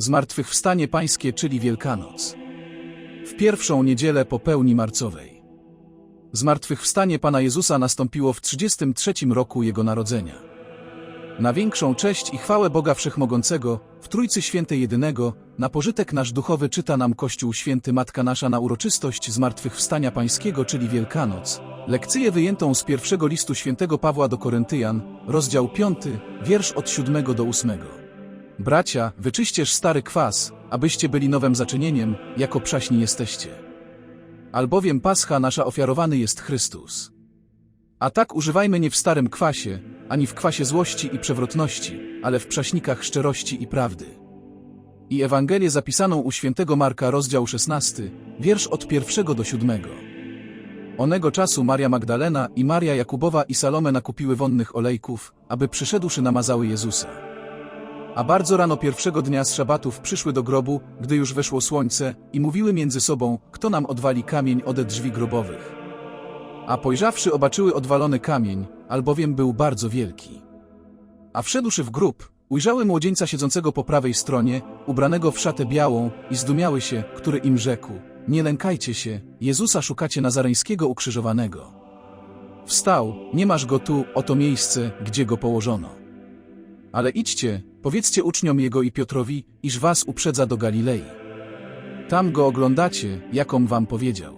Zmartwychwstanie Pańskie, czyli Wielkanoc. W pierwszą niedzielę po pełni marcowej. Zmartwychwstanie Pana Jezusa nastąpiło w 33 roku Jego narodzenia. Na większą cześć i chwałę Boga Wszechmogącego, w Trójcy Świętej Jedynego, na pożytek nasz duchowy czyta nam Kościół Święty Matka Nasza na uroczystość Zmartwychwstania Pańskiego, czyli Wielkanoc. Lekcję wyjętą z pierwszego listu Świętego Pawła do Koryntyjan, rozdział 5, wiersz od 7 do 8. Bracia, wyczyścież stary kwas, abyście byli nowym zaczynieniem, jako przaśni jesteście. Albowiem Pascha nasza ofiarowany jest Chrystus. A tak używajmy nie w starym kwasie, ani w kwasie złości i przewrotności, ale w przaśnikach szczerości i prawdy. I Ewangelię zapisaną u świętego Marka rozdział 16, wiersz od pierwszego do siódmego. Onego czasu Maria Magdalena i Maria Jakubowa i Salome nakupiły wonnych olejków, aby przyszedłszy namazały Jezusa. A bardzo rano pierwszego dnia z szabatów przyszły do grobu, gdy już weszło słońce, i mówiły między sobą, kto nam odwali kamień ode drzwi grobowych. A pojrzawszy obaczyły odwalony kamień, albowiem był bardzo wielki. A wszedłszy w grób, ujrzały młodzieńca siedzącego po prawej stronie, ubranego w szatę białą, i zdumiały się, który im rzekł, nie lękajcie się, Jezusa szukacie nazareńskiego ukrzyżowanego. Wstał, nie masz go tu, oto miejsce, gdzie go położono. Ale idźcie, powiedzcie uczniom jego i Piotrowi, iż was uprzedza do Galilei. Tam go oglądacie, jakom wam powiedział.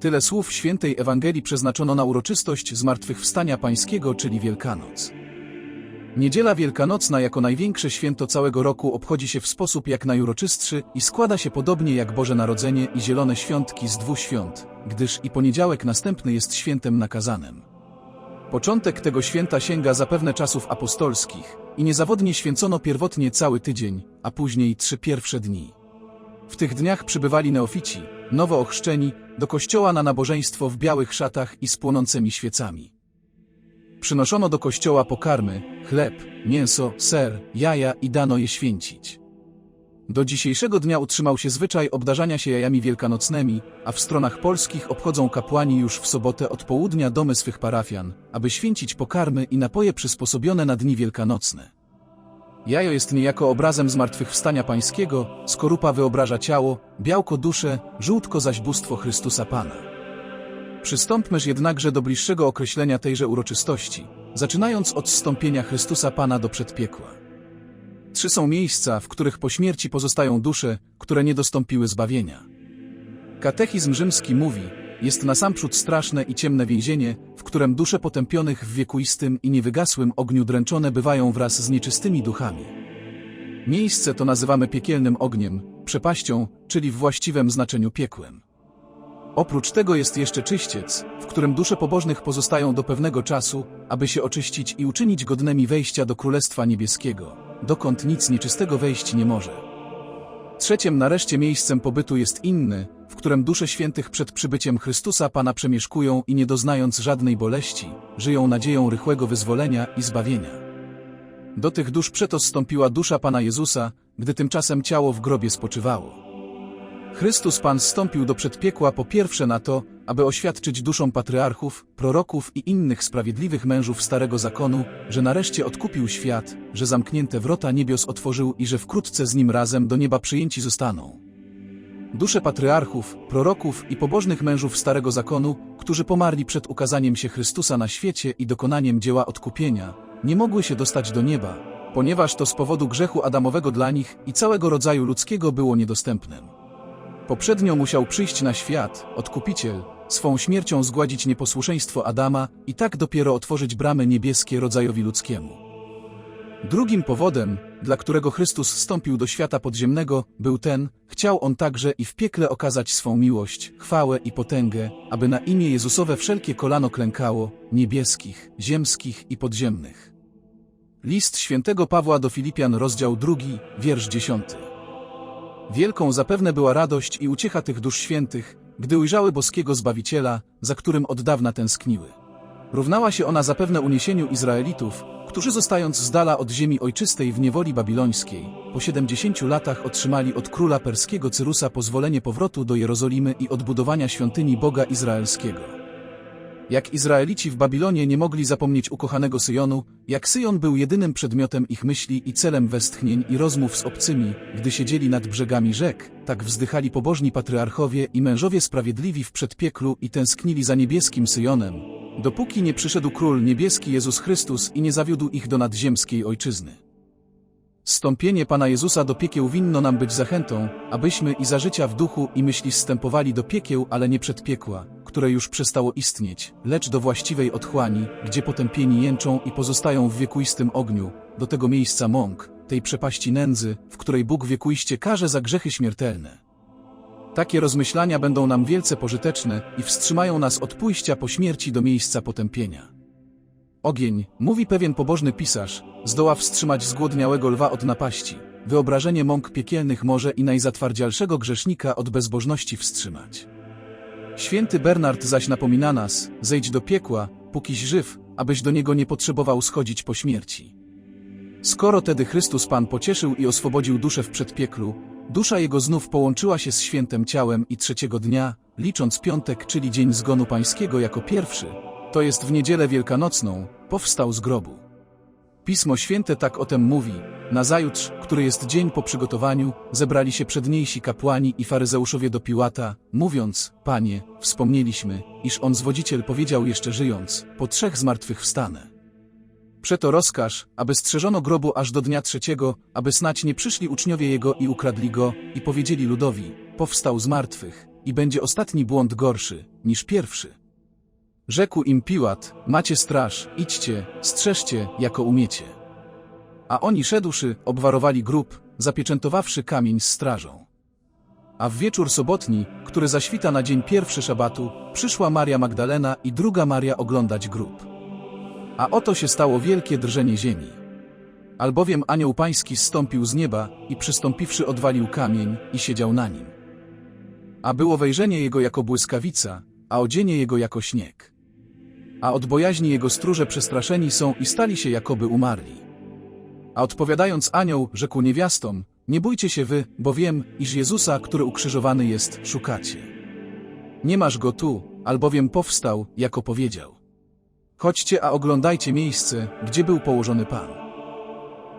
Tyle słów świętej Ewangelii przeznaczono na uroczystość Zmartwychwstania Pańskiego, czyli Wielkanoc. Niedziela Wielkanocna jako największe święto całego roku obchodzi się w sposób jak najuroczystszy i składa się podobnie jak Boże Narodzenie i Zielone Świątki z dwóch świąt, gdyż i poniedziałek następny jest świętem nakazanym. Początek tego święta sięga zapewne czasów apostolskich i niezawodnie święcono pierwotnie cały tydzień, a później trzy pierwsze dni. W tych dniach przybywali neofici, nowo ochrzczeni, do kościoła na nabożeństwo w białych szatach i z płonącymi świecami. Przynoszono do kościoła pokarmy, chleb, mięso, ser, jaja i dano je święcić. Do dzisiejszego dnia utrzymał się zwyczaj obdarzania się jajami wielkanocnymi, a w stronach polskich obchodzą kapłani już w sobotę od południa domy swych parafian, aby święcić pokarmy i napoje przysposobione na dni wielkanocne. Jajo jest niejako obrazem zmartwychwstania pańskiego, skorupa wyobraża ciało, białko duszę, żółtko zaś bóstwo Chrystusa Pana. Przystąpmyż jednakże do bliższego określenia tejże uroczystości, zaczynając od zstąpienia Chrystusa Pana do przedpiekła. Trzy są miejsca, w których po śmierci pozostają dusze, które nie dostąpiły zbawienia. Katechizm rzymski mówi, jest nasamprzód straszne i ciemne więzienie, w którym dusze potępionych w wiekuistym i niewygasłym ogniu dręczone bywają wraz z nieczystymi duchami. Miejsce to nazywamy piekielnym ogniem, przepaścią, czyli w właściwym znaczeniu piekłem. Oprócz tego jest jeszcze czyściec, w którym dusze pobożnych pozostają do pewnego czasu, aby się oczyścić i uczynić godnymi wejścia do Królestwa Niebieskiego, dokąd nic nieczystego wejść nie może. Trzeciem nareszcie miejscem pobytu jest inny, w którym dusze świętych przed przybyciem Chrystusa Pana przemieszkują i nie doznając żadnej boleści, żyją nadzieją rychłego wyzwolenia i zbawienia. Do tych dusz przeto zstąpiła dusza Pana Jezusa, gdy tymczasem ciało w grobie spoczywało. Chrystus Pan zstąpił do przedpiekła po pierwsze na to, aby oświadczyć duszom patriarchów, proroków i innych sprawiedliwych mężów Starego Zakonu, że nareszcie odkupił świat, że zamknięte wrota niebios otworzył i że wkrótce z nim razem do nieba przyjęci zostaną. Dusze patriarchów, proroków i pobożnych mężów Starego Zakonu, którzy pomarli przed ukazaniem się Chrystusa na świecie i dokonaniem dzieła odkupienia, nie mogły się dostać do nieba, ponieważ to z powodu grzechu Adamowego dla nich i całego rodzaju ludzkiego było niedostępnym. Poprzednio musiał przyjść na świat, odkupiciel, swą śmiercią zgładzić nieposłuszeństwo Adama i tak dopiero otworzyć bramy niebieskie rodzajowi ludzkiemu. Drugim powodem, dla którego Chrystus wstąpił do świata podziemnego, był ten, chciał on także i w piekle okazać swą miłość, chwałę i potęgę, aby na imię Jezusowe wszelkie kolano klękało, niebieskich, ziemskich i podziemnych. List świętego Pawła do Filipian, rozdział drugi, wiersz dziesiąty. Wielką zapewne była radość i uciecha tych dusz świętych, gdy ujrzały boskiego Zbawiciela, za którym od dawna tęskniły. Równała się ona zapewne uniesieniu Izraelitów, którzy zostając z dala od ziemi ojczystej w niewoli babilońskiej, po 70 latach otrzymali od króla perskiego Cyrusa pozwolenie powrotu do Jerozolimy i odbudowania świątyni Boga Izraelskiego. Jak Izraelici w Babilonie nie mogli zapomnieć ukochanego Syjonu, jak Syjon był jedynym przedmiotem ich myśli i celem westchnień i rozmów z obcymi, gdy siedzieli nad brzegami rzek, tak wzdychali pobożni patriarchowie i mężowie sprawiedliwi w przedpieklu i tęsknili za niebieskim Syjonem, dopóki nie przyszedł Król Niebieski Jezus Chrystus i nie zawiódł ich do nadziemskiej Ojczyzny. Stąpienie Pana Jezusa do piekieł winno nam być zachętą, abyśmy i za życia w duchu i myśli zstępowali do piekieł, ale nie przed piekła, które już przestało istnieć, lecz do właściwej otchłani, gdzie potępieni jęczą i pozostają w wiekuistym ogniu, do tego miejsca mąk, tej przepaści nędzy, w której Bóg wiekuiście karze za grzechy śmiertelne. Takie rozmyślania będą nam wielce pożyteczne i wstrzymają nas od pójścia po śmierci do miejsca potępienia. Ogień, mówi pewien pobożny pisarz, zdoła wstrzymać zgłodniałego lwa od napaści. Wyobrażenie mąk piekielnych może i najzatwardzialszego grzesznika od bezbożności wstrzymać. Święty Bernard zaś napomina nas, zejdź do piekła, pókiś żyw, abyś do niego nie potrzebował schodzić po śmierci. Skoro tedy Chrystus Pan pocieszył i oswobodził duszę w przedpieklu, dusza jego znów połączyła się z świętem ciałem i trzeciego dnia, licząc piątek, czyli dzień zgonu pańskiego jako pierwszy, to jest w niedzielę wielkanocną, powstał z grobu. Pismo Święte tak o tym mówi. Nazajutrz, który jest dzień po przygotowaniu, zebrali się przedniejsi kapłani i faryzeuszowie do Piłata, mówiąc, Panie, wspomnieliśmy, iż on zwodziciel powiedział jeszcze żyjąc, po trzech zmartwychwstanę. Przeto rozkaż, aby strzeżono grobu aż do dnia trzeciego, aby snać nie przyszli uczniowie jego i ukradli go, i powiedzieli ludowi, powstał z martwych, i będzie ostatni błąd gorszy, niż pierwszy. Rzekł im Piłat, macie straż, idźcie, strzeżcie, jako umiecie. A oni szedłszy, obwarowali grób, zapieczętowawszy kamień z strażą. A w wieczór sobotni, który zaświta na dzień pierwszy szabatu, przyszła Maria Magdalena i druga Maria oglądać grób. A oto się stało wielkie drżenie ziemi. Albowiem anioł pański zstąpił z nieba i przystąpiwszy odwalił kamień i siedział na nim. A było wejrzenie jego jako błyskawica, a odzienie jego jako śnieg a od bojaźni jego stróże przestraszeni są i stali się jakoby umarli. A odpowiadając anioł, rzekł niewiastom, nie bójcie się wy, bo wiem, iż Jezusa, który ukrzyżowany jest, szukacie. Nie masz go tu, albowiem powstał, jako powiedział. Chodźcie, a oglądajcie miejsce, gdzie był położony Pan.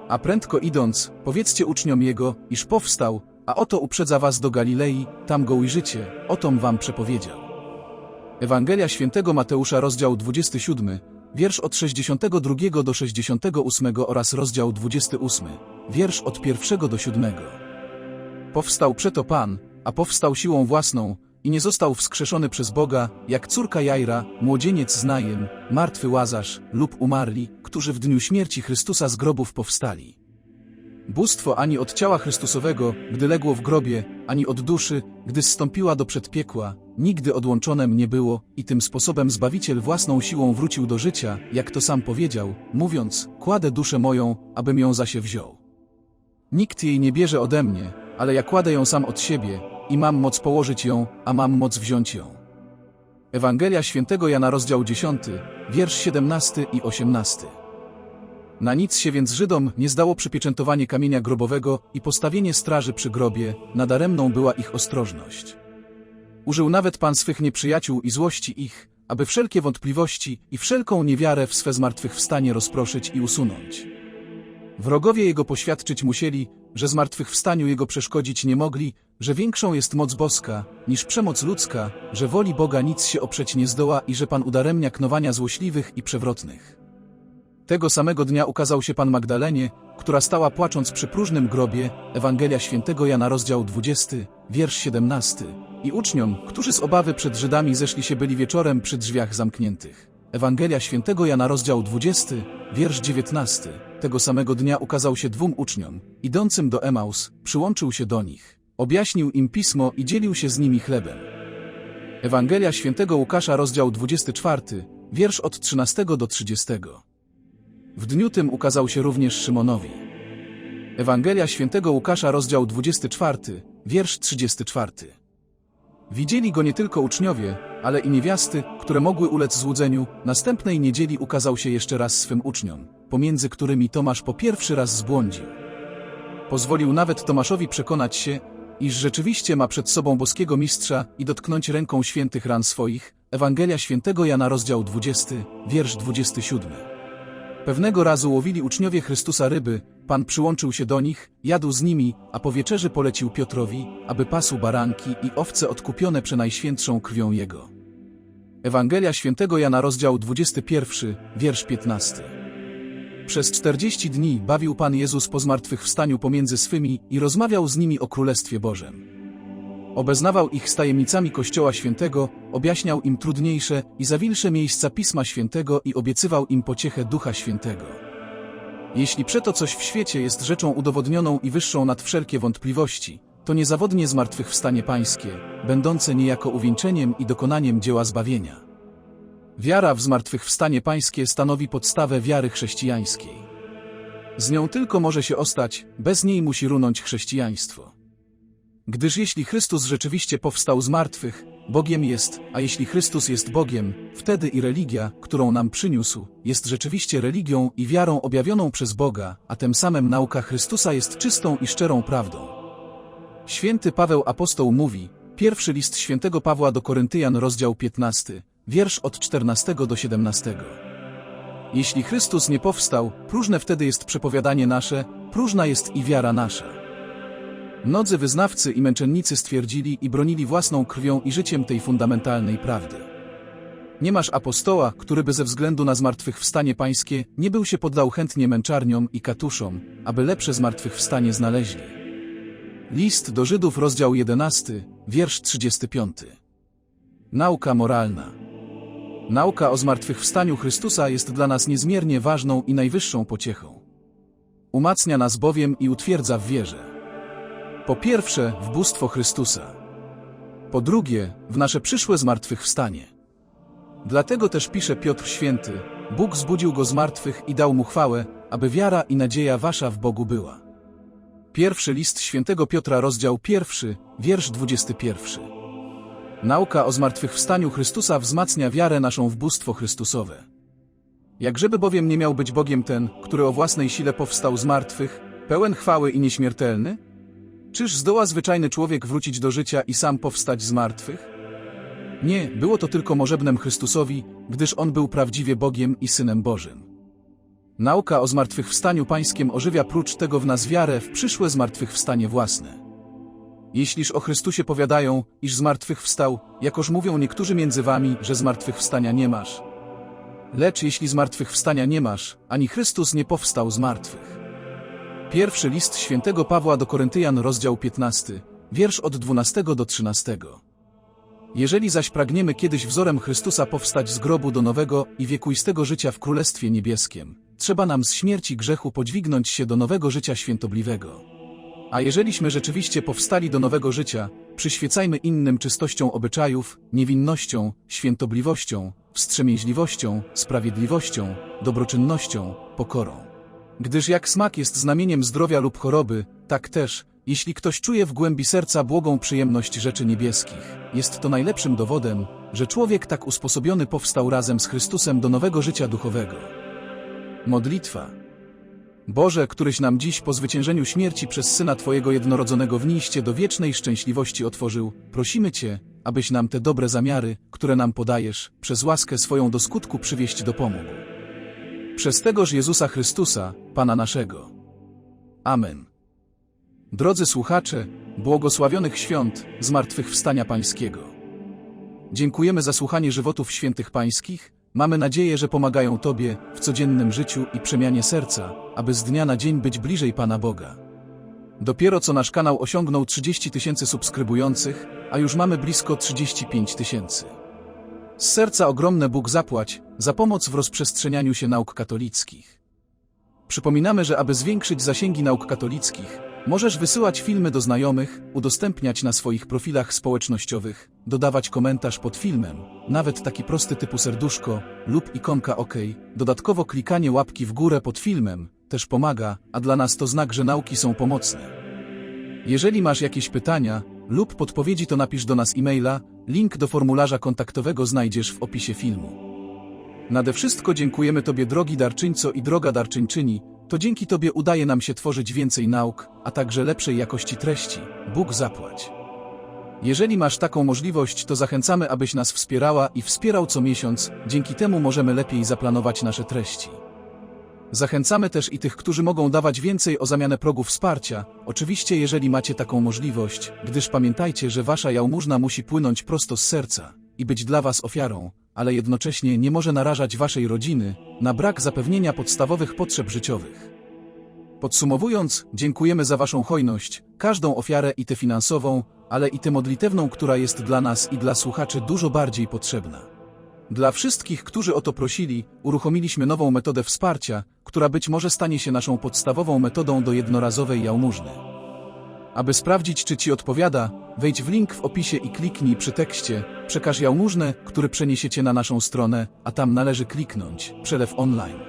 A prędko idąc, powiedzcie uczniom Jego, iż powstał, a oto uprzedza was do Galilei, tam go ujrzycie, otom wam przepowiedział. Ewangelia świętego Mateusza rozdział 27, wiersz od 62 do 68 oraz rozdział 28, wiersz od 1 do 7. Powstał przeto Pan, a powstał siłą własną i nie został wskrzeszony przez Boga, jak córka Jajra, młodzieniec z Najem, martwy Łazarz lub umarli, którzy w dniu śmierci Chrystusa z grobów powstali. Bóstwo ani od ciała Chrystusowego, gdy legło w grobie, ani od duszy, gdy zstąpiła do przedpiekła, nigdy odłączonem nie było i tym sposobem Zbawiciel własną siłą wrócił do życia, jak to sam powiedział, mówiąc, kładę duszę moją, abym ją za się wziął. Nikt jej nie bierze ode mnie, ale ja kładę ją sam od siebie i mam moc położyć ją, a mam moc wziąć ją. Ewangelia świętego Jana rozdział 10, wiersz 17 i 18. Na nic się więc Żydom nie zdało przypieczętowanie kamienia grobowego i postawienie straży przy grobie, nadaremną była ich ostrożność. Użył nawet Pan swych nieprzyjaciół i złości ich, aby wszelkie wątpliwości i wszelką niewiarę w swe zmartwychwstanie rozproszyć i usunąć. Wrogowie Jego poświadczyć musieli, że zmartwychwstaniu Jego przeszkodzić nie mogli, że większą jest moc boska, niż przemoc ludzka, że woli Boga nic się oprzeć nie zdoła i że Pan udaremnia knowania złośliwych i przewrotnych. Tego samego dnia ukazał się Pan Magdalenie, która stała płacząc przy próżnym grobie, Ewangelia Świętego Jana rozdział 20, wiersz 17, i uczniom, którzy z obawy przed Żydami zeszli się byli wieczorem przy drzwiach zamkniętych. Ewangelia Świętego Jana rozdział 20, wiersz 19. Tego samego dnia ukazał się dwóm uczniom, idącym do Emaus, przyłączył się do nich. Objaśnił im pismo i dzielił się z nimi chlebem. Ewangelia Świętego Łukasza rozdział 24, wiersz od 13 do 30. W dniu tym ukazał się również Szymonowi. Ewangelia świętego Łukasza, rozdział 24, wiersz 34. Widzieli go nie tylko uczniowie, ale i niewiasty, które mogły ulec złudzeniu. Następnej niedzieli ukazał się jeszcze raz swym uczniom, pomiędzy którymi Tomasz po pierwszy raz zbłądził. Pozwolił nawet Tomaszowi przekonać się, iż rzeczywiście ma przed sobą boskiego mistrza i dotknąć ręką świętych ran swoich. Ewangelia świętego Jana rozdział 20, wiersz 27. Pewnego razu łowili uczniowie Chrystusa ryby, Pan przyłączył się do nich, jadł z nimi, a po wieczerzy polecił Piotrowi, aby pasł baranki i owce odkupione przenajświętszą krwią Jego. Ewangelia świętego Jana rozdział 21, wiersz 15. Przez czterdzieści dni bawił Pan Jezus po zmartwychwstaniu pomiędzy swymi i rozmawiał z nimi o Królestwie Bożym. Obeznawał ich z tajemnicami Kościoła Świętego, objaśniał im trudniejsze i zawilsze miejsca Pisma Świętego i obiecywał im pociechę Ducha Świętego. Jeśli przeto coś w świecie jest rzeczą udowodnioną i wyższą nad wszelkie wątpliwości, to niezawodnie zmartwychwstanie Pańskie, będące niejako uwieńczeniem i dokonaniem dzieła zbawienia. Wiara w zmartwychwstanie Pańskie stanowi podstawę wiary chrześcijańskiej. Z nią tylko może się ostać, bez niej musi runąć chrześcijaństwo. Gdyż jeśli Chrystus rzeczywiście powstał z martwych, Bogiem jest, a jeśli Chrystus jest Bogiem, wtedy i religia, którą nam przyniósł, jest rzeczywiście religią i wiarą objawioną przez Boga, a tym samym nauka Chrystusa jest czystą i szczerą prawdą. Święty Paweł Apostoł mówi, pierwszy list świętego Pawła do Koryntyjan rozdział 15, wiersz od 14 do 17. Jeśli Chrystus nie powstał, próżne wtedy jest przepowiadanie nasze, próżna jest i wiara nasza. Mnodzy wyznawcy i męczennicy stwierdzili i bronili własną krwią i życiem tej fundamentalnej prawdy. Nie masz apostoła, który by ze względu na zmartwychwstanie pańskie nie był się poddał chętnie męczarniom i katuszom, aby lepsze zmartwychwstanie znaleźli. List do Żydów rozdział 11, wiersz 35. Nauka moralna. Nauka o zmartwychwstaniu Chrystusa jest dla nas niezmiernie ważną i najwyższą pociechą. Umacnia nas bowiem i utwierdza w wierze. Po pierwsze, w bóstwo Chrystusa. Po drugie, w nasze przyszłe zmartwychwstanie. Dlatego też pisze Piotr Święty, Bóg zbudził go z martwych i dał mu chwałę, aby wiara i nadzieja wasza w Bogu była. Pierwszy list świętego Piotra, rozdział pierwszy, wiersz 21. Nauka o zmartwychwstaniu Chrystusa wzmacnia wiarę naszą w bóstwo Chrystusowe. Jakżeby bowiem nie miał być Bogiem ten, który o własnej sile powstał z martwych, pełen chwały i nieśmiertelny? Czyż zdoła zwyczajny człowiek wrócić do życia i sam powstać z martwych? Nie, było to tylko możebnem Chrystusowi, gdyż On był prawdziwie Bogiem i Synem Bożym. Nauka o zmartwychwstaniu pańskim ożywia prócz tego w nas wiarę w przyszłe zmartwychwstanie własne. Jeśliż o Chrystusie powiadają, iż zmartwychwstał, jakoż mówią niektórzy między wami, że zmartwychwstania nie masz. Lecz jeśli zmartwychwstania nie masz, ani Chrystus nie powstał z martwych. Pierwszy list świętego Pawła do Koryntyjan, rozdział 15, wiersz od 12 do 13. Jeżeli zaś pragniemy kiedyś wzorem Chrystusa powstać z grobu do nowego i wiekuistego życia w Królestwie Niebieskim, trzeba nam z śmierci grzechu podźwignąć się do nowego życia świętobliwego. A jeżeliśmy rzeczywiście powstali do nowego życia, przyświecajmy innym czystością obyczajów, niewinnością, świętobliwością, wstrzemięźliwością, sprawiedliwością, dobroczynnością, pokorą. Gdyż jak smak jest znamieniem zdrowia lub choroby, tak też, jeśli ktoś czuje w głębi serca błogą przyjemność rzeczy niebieskich, jest to najlepszym dowodem, że człowiek tak usposobiony powstał razem z Chrystusem do nowego życia duchowego. Modlitwa. Boże, któryś nam dziś po zwyciężeniu śmierci przez Syna Twojego jednorodzonego w niście do wiecznej szczęśliwości otworzył, prosimy Cię, abyś nam te dobre zamiary, które nam podajesz, przez łaskę swoją do skutku przywieść do pomógł. Przez tegoż Jezusa Chrystusa, Pana naszego. Amen. Drodzy słuchacze, błogosławionych świąt, zmartwychwstania Pańskiego. Dziękujemy za słuchanie żywotów świętych Pańskich, mamy nadzieję, że pomagają Tobie w codziennym życiu i przemianie serca, aby z dnia na dzień być bliżej Pana Boga. Dopiero co nasz kanał osiągnął 30 tysięcy subskrybujących, a już mamy blisko 35 tysięcy. Z serca ogromne Bóg zapłać za pomoc w rozprzestrzenianiu się nauk katolickich. Przypominamy, że aby zwiększyć zasięgi nauk katolickich, możesz wysyłać filmy do znajomych, udostępniać na swoich profilach społecznościowych, dodawać komentarz pod filmem, nawet taki prosty typu serduszko lub ikonka OK. Dodatkowo klikanie łapki w górę pod filmem też pomaga, a dla nas to znak, że nauki są pomocne. Jeżeli masz jakieś pytania lub podpowiedzi, to napisz do nas e-maila, link do formularza kontaktowego znajdziesz w opisie filmu. Nade wszystko dziękujemy Tobie drogi darczyńco i droga darczyńczyni, to dzięki Tobie udaje nam się tworzyć więcej nauk, a także lepszej jakości treści. Bóg zapłać. Jeżeli masz taką możliwość, to zachęcamy, abyś nas wspierała i wspierał co miesiąc, dzięki temu możemy lepiej zaplanować nasze treści. Zachęcamy też i tych, którzy mogą dawać więcej o zamianę progu wsparcia, oczywiście jeżeli macie taką możliwość, gdyż pamiętajcie, że wasza jałmużna musi płynąć prosto z serca i być dla was ofiarą, ale jednocześnie nie może narażać waszej rodziny na brak zapewnienia podstawowych potrzeb życiowych. Podsumowując, dziękujemy za waszą hojność, każdą ofiarę i tę finansową, ale i tę modlitewną, która jest dla nas i dla słuchaczy dużo bardziej potrzebna. Dla wszystkich, którzy o to prosili, uruchomiliśmy nową metodę wsparcia, która być może stanie się naszą podstawową metodą do jednorazowej jałmużny. Aby sprawdzić, czy Ci odpowiada, wejdź w link w opisie i kliknij przy tekście Przekaż jałmużnę, który przeniesiecie na naszą stronę, a tam należy kliknąć Przelew online.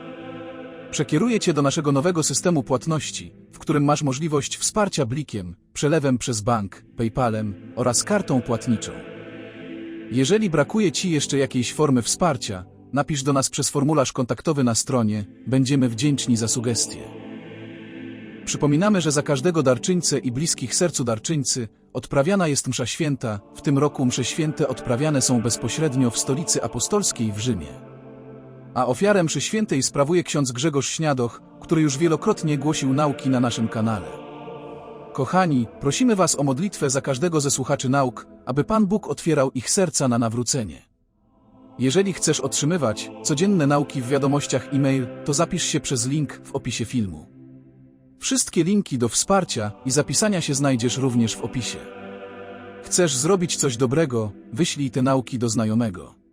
Przekieruje Cię do naszego nowego systemu płatności, w którym masz możliwość wsparcia blikiem, przelewem przez bank, PayPalem oraz kartą płatniczą. Jeżeli brakuje Ci jeszcze jakiejś formy wsparcia, napisz do nas przez formularz kontaktowy na stronie, będziemy wdzięczni za sugestie. Przypominamy, że za każdego darczyńcę i bliskich sercu darczyńcy odprawiana jest msza święta, w tym roku msze święte odprawiane są bezpośrednio w stolicy apostolskiej w Rzymie. A ofiarę mszy świętej sprawuje ksiądz Grzegorz Śniadoch, który już wielokrotnie głosił nauki na naszym kanale. Kochani, prosimy Was o modlitwę za każdego ze słuchaczy nauk, aby Pan Bóg otwierał ich serca na nawrócenie. Jeżeli chcesz otrzymywać codzienne nauki w wiadomościach e-mail, to zapisz się przez link w opisie filmu. Wszystkie linki do wsparcia i zapisania się znajdziesz również w opisie. Chcesz zrobić coś dobrego, wyślij te nauki do znajomego.